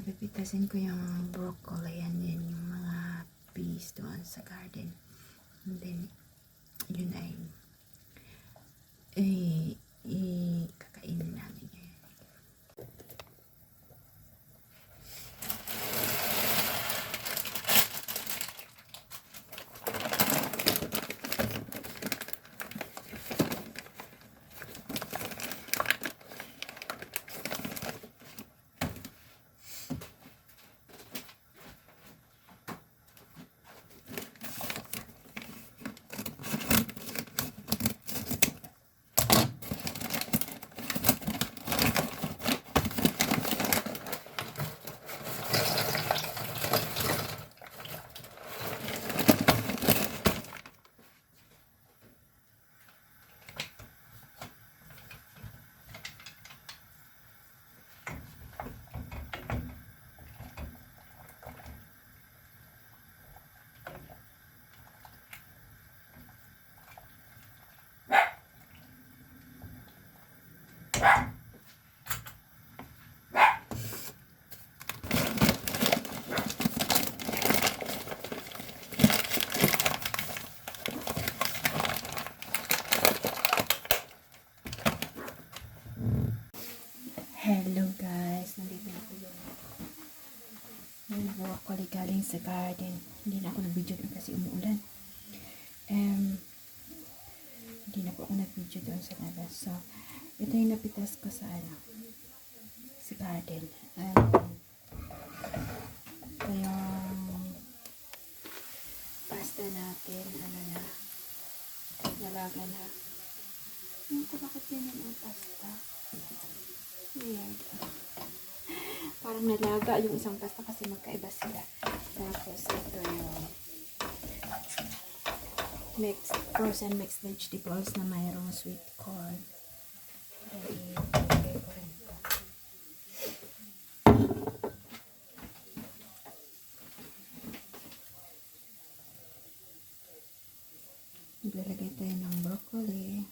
uh, pipitasin ko yung broccoli and then yung mga peas doon sa garden. And then, yun ay eh, kakainin namin yun. Hello guys, nandito na ko yung yung galing sa garden. Hindi na ako nag-video doon kasi umuulan. Um, hindi na po ako nag-video doon sa labas. So, ito yung napitas ko sa ano, sa garden. Um, ito yung pasta natin, ano na, nalaga na. Ano ko bakit ganyan ang pasta? Weird. Parang nalaga yung isang pasta kasi magkaiba sila. Tapos ito yung mixed, frozen mixed vegetables na mayroong sweet corn. Maglalagay tayo ng broccoli.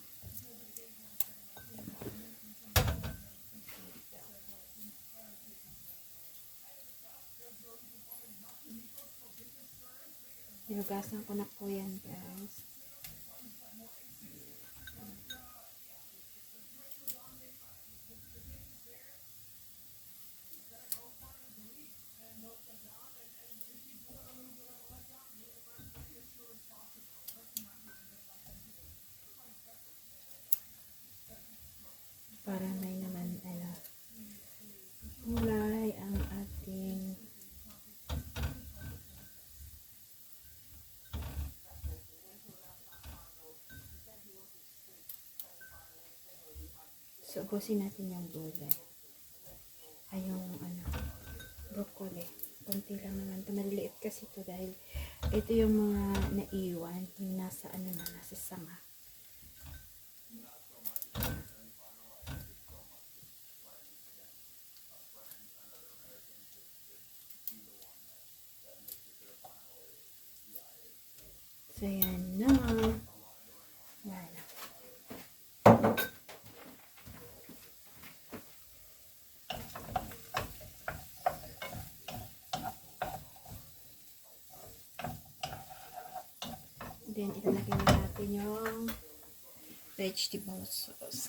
Hinugasan ko na po yan, guys. Para may naman, ano, kulay ang ating So, ubusin natin yung gulay. Ay, yung ano, broccoli. Kunti lang naman. Ito, maliliit kasi ito dahil ito yung mga naiwan. Yung nasa, ano na, nasa sanga. So, yan na. Then, ilalagay na natin yung vegetable sauce.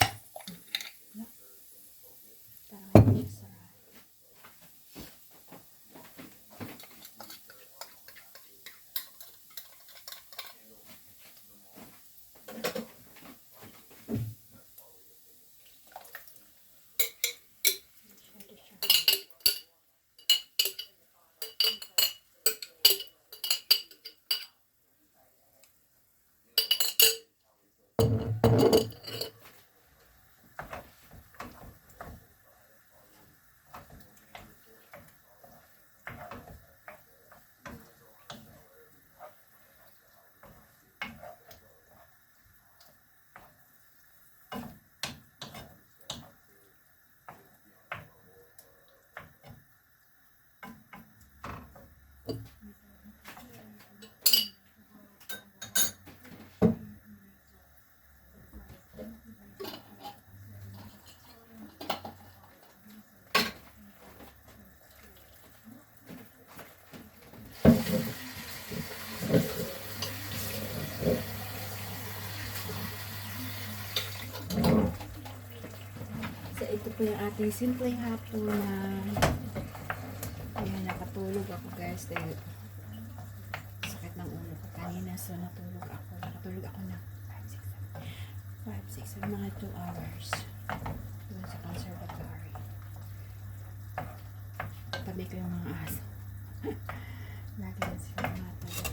Po yung ating simpleng hapon na ayan, nakatulog ako guys dahil sakit ng ulo ko kanina so natulog ako. Nakatulog ako na 5, 6, 7 mga 2 hours doon sa conservatory. Tabi ko yung mga aso. Lagi yan sila mga tabi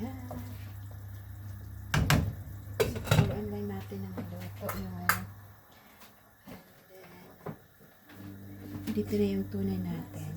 ayan. So lang natin ng luto yung ano And then, dito na yung tunay natin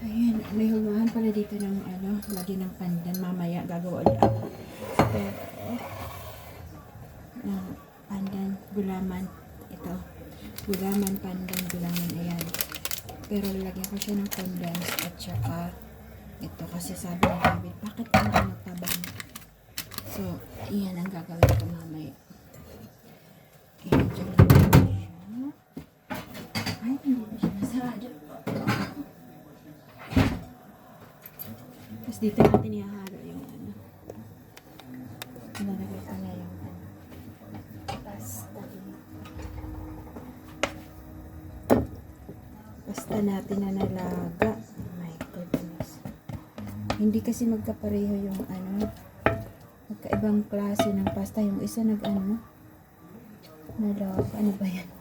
Ayan, may humahan pala dito ng ano, lagi ng pandan. Mamaya gagawa ulit ako. Pero, ng pandan, gulaman. Ito. Gulaman, pandan, gulaman. Ayan. Pero lalagyan ko siya ng condensed at saka ito kasi sabi ni David, bakit ang ano tabang? So, iyan ang gagawin ko mamaya. Ayan, dyan lang siya. Ay, hindi na siya nasarado. Tapos dito natin ihahalo yung ano. Nalagay ko na yung ano. Pasta. Pasta natin na nalaga. Oh my goodness. Hindi kasi magkapareho yung ano. Magkaibang klase ng pasta. Yung isa nag ano. Nalaga. Ano ba yan?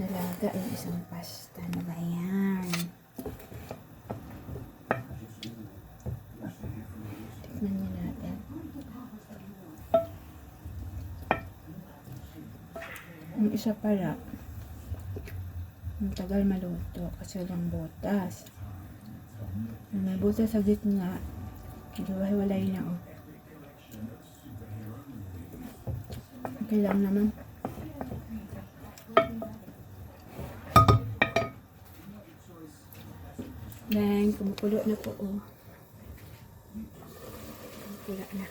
Nalaga yung isang pasta. Ano ba yan? Tikman niyo natin. Yung isa pala, ang tagal maluto kasi walang butas. May butas sa gitna, hiwalay na oh. Okay lang naman. Kumukulo na po, oh. Kumukulo na.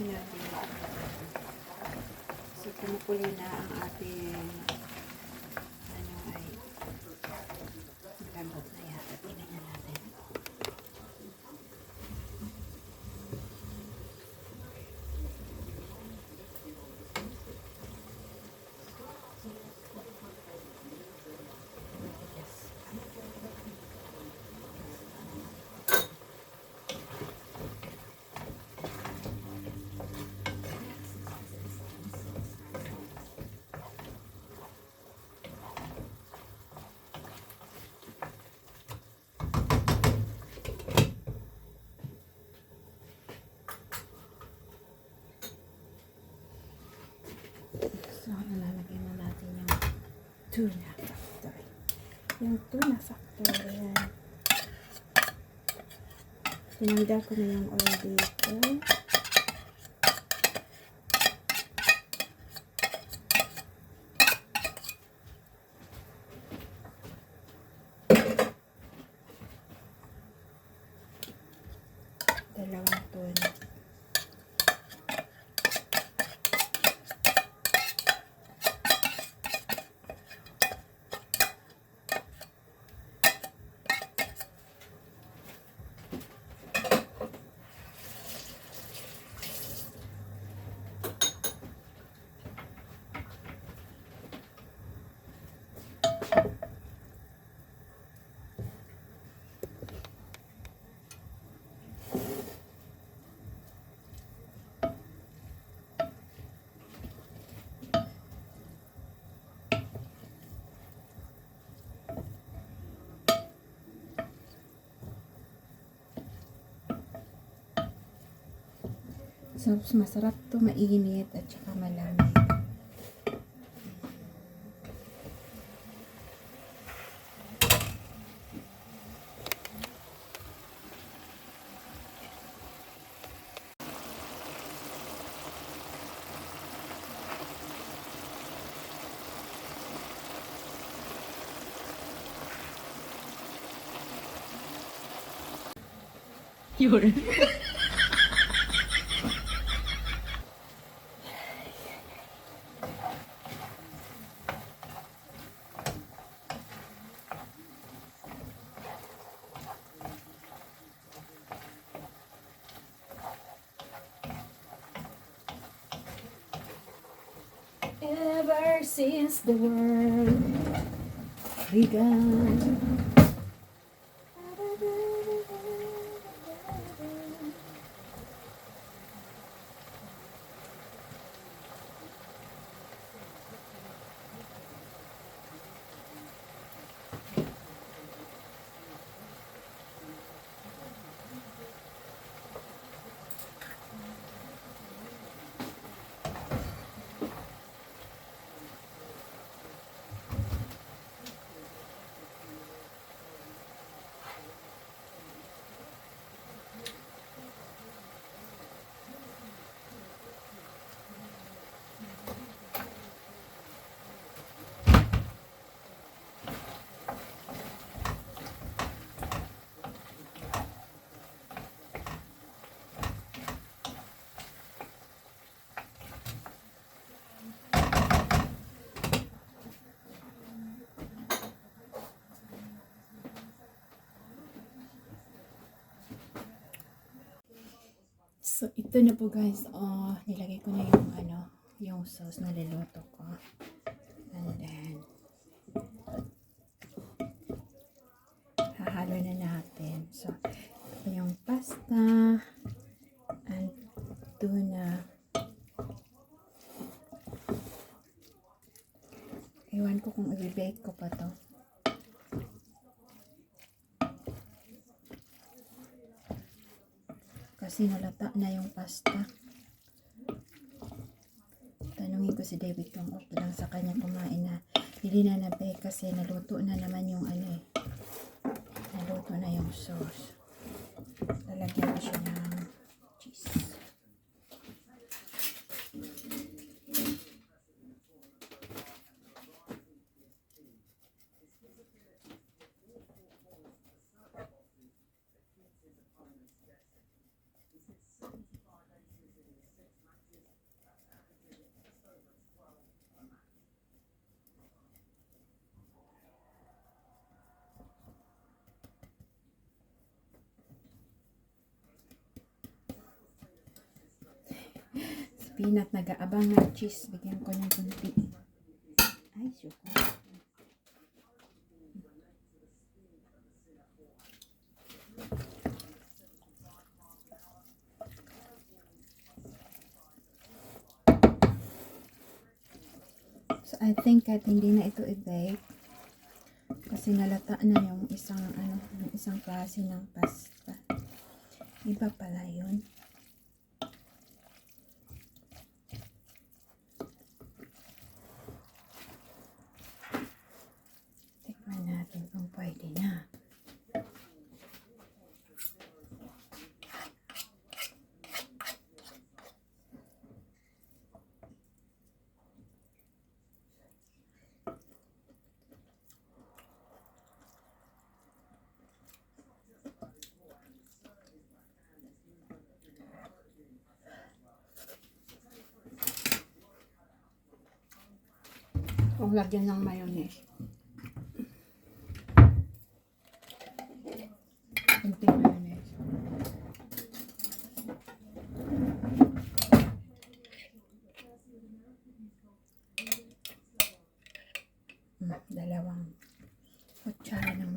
Ayan. So, kumukulo na ang ating ano ay malambot na yata. Tingnan na natin. Yes. So, nalalagay na natin yung tuna factory. Yung tuna factory, yan. Sinanggal ko na yung oil dito. So, masarap to mainit at saka malamig. You're Ever since the world began. So, ito na po guys. Oh, nilagay ko na yung ano, yung sauce na liloto ko. And then, hahalo na natin. So, yung pasta and tuna. Ewan ko kung i-bake ko pa to. Kasi nalata na yung pasta. Tanungin ko si David kung okay lang sa kanya kumain na. Hindi na nabe kasi naluto na naman yung ano eh. Naluto na yung sauce. Lalagyan ko siya ng cheese. Peanut, nag-aabang ng cheese. Bigyan ko ng kunti. Ay, syuko. So, I think kahit hindi na ito i-bake, kasi nalata na yung isang, ano, yung isang klase ng pasta. Iba pala yun. Tikman natin kung pwede na. Kung lagyan ng mayonnaise. Kunting mayonnaise. Mm, dalawang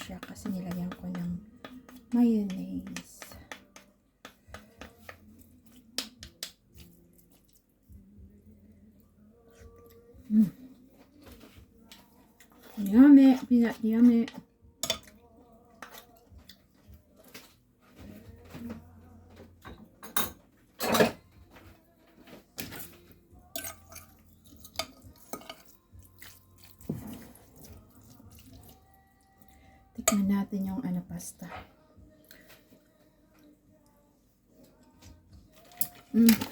siya kasi nilagyan ko ng mayonnaise. Mm. Yummy, yummy. Natin yung ano pasta. Mm.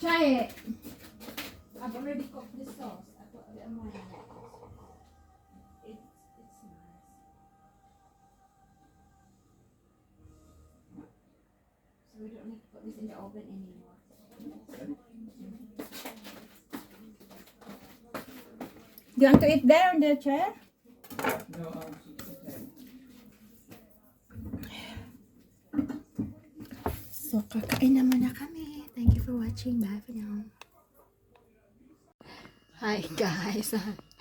Try it. I've already cooked the sauce. I put a little more in it. Do you want to eat there on the chair? No, I'll. So, kakain na muna kami. Thank you for watching. Bye for now. Hi guys.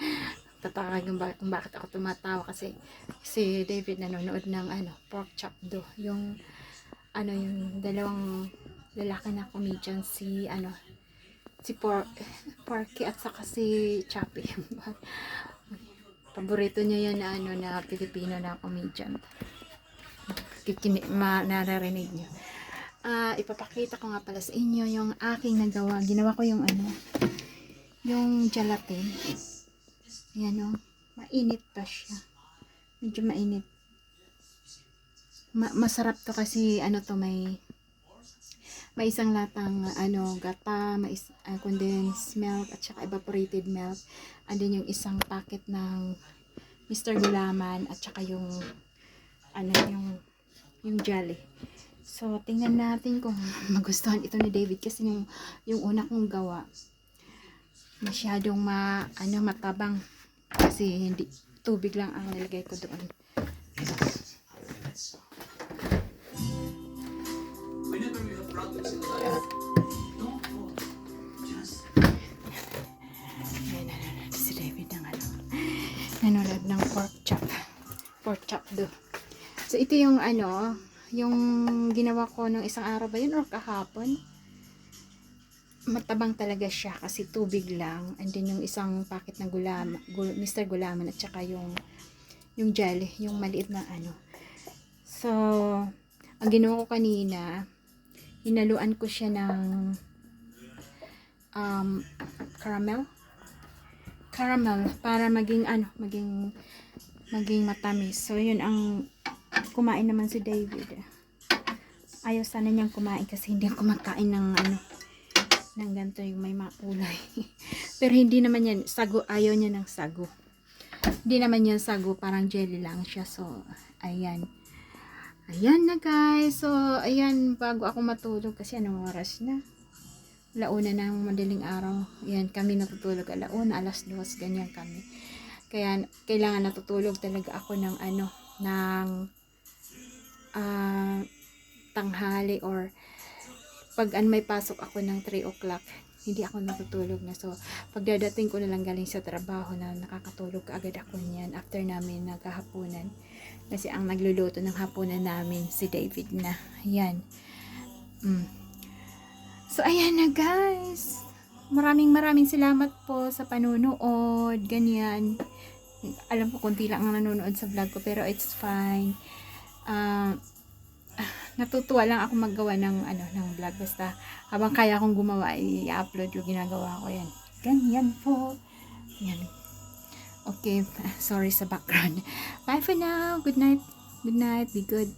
Tataka kung, ba- kung bakit ako tumatawa kasi si David nanonood ng ano, pork chop do. Yung ano yung dalawang lalaki na comedian si ano si Por Porky at saka si Chappy. Paborito niya yan na ano na Pilipino na comedian. Kikini, ma, naririnig niyo. Ah, ipapakita ko nga pala sa inyo yung aking nagawa. Ginawa ko yung ano, yung gelatin. Ayan o. Mainit pa siya. Medyo mainit. Ma- masarap to kasi ano to may may isang latang ano gata, may is, ah, condensed milk at saka evaporated milk. And then yung isang packet ng Mr. Gulaman at saka yung ano yung yung jelly. So, tingnan natin kung magustuhan ito ni David kasi yung, yung una kong gawa masyadong ma, ano, matabang kasi hindi, tubig lang ang nilagay ko doon. Nanonood ano, ng pork chop. Pork chop do. So, ito yung ano, yung ginawa ko nung isang araw ba yun or kahapon. Matabang talaga siya kasi tubig lang. And then yung isang packet ng gulama, gul, Mr. Gulaman at saka yung yung jelly, yung maliit na ano. So, ang ginawa ko kanina, hinaluan ko siya ng um, caramel caramel para maging ano, maging maging matamis. So yun ang kumain naman si David. Ayaw sana niyang kumain kasi hindi kumakain ng ano ng ganito yung may makulay. Pero hindi naman yan sago, ayaw niya ng sago. Hindi naman yan sago, parang jelly lang siya. So ayan. Ayan na guys. So ayan bago ako matulog kasi anong oras na? launa ng madaling araw. Yan, kami natutulog alauna, alas dos, ganyan kami. Kaya, kailangan natutulog talaga ako ng ano, ng ah, tanghali or pag an may pasok ako ng 3 o'clock, hindi ako natutulog na. So, pagdadating ko na lang galing sa trabaho na nakakatulog agad ako niyan after namin nagkahapunan. Kasi ang nagluluto ng hapunan namin si David na. Yan. Mm. So, ayan na guys. Maraming maraming salamat po sa panunood. Ganyan. Alam ko, konti lang ang nanonood sa vlog ko, pero it's fine. Ah, natutuwa lang ako maggawa ng ano ng vlog. Basta habang kaya akong gumawa i-upload yung ginagawa ko. Yan ganyan po. Yan okay. Sorry sa background. Bye for now. Good night. Good night. Be good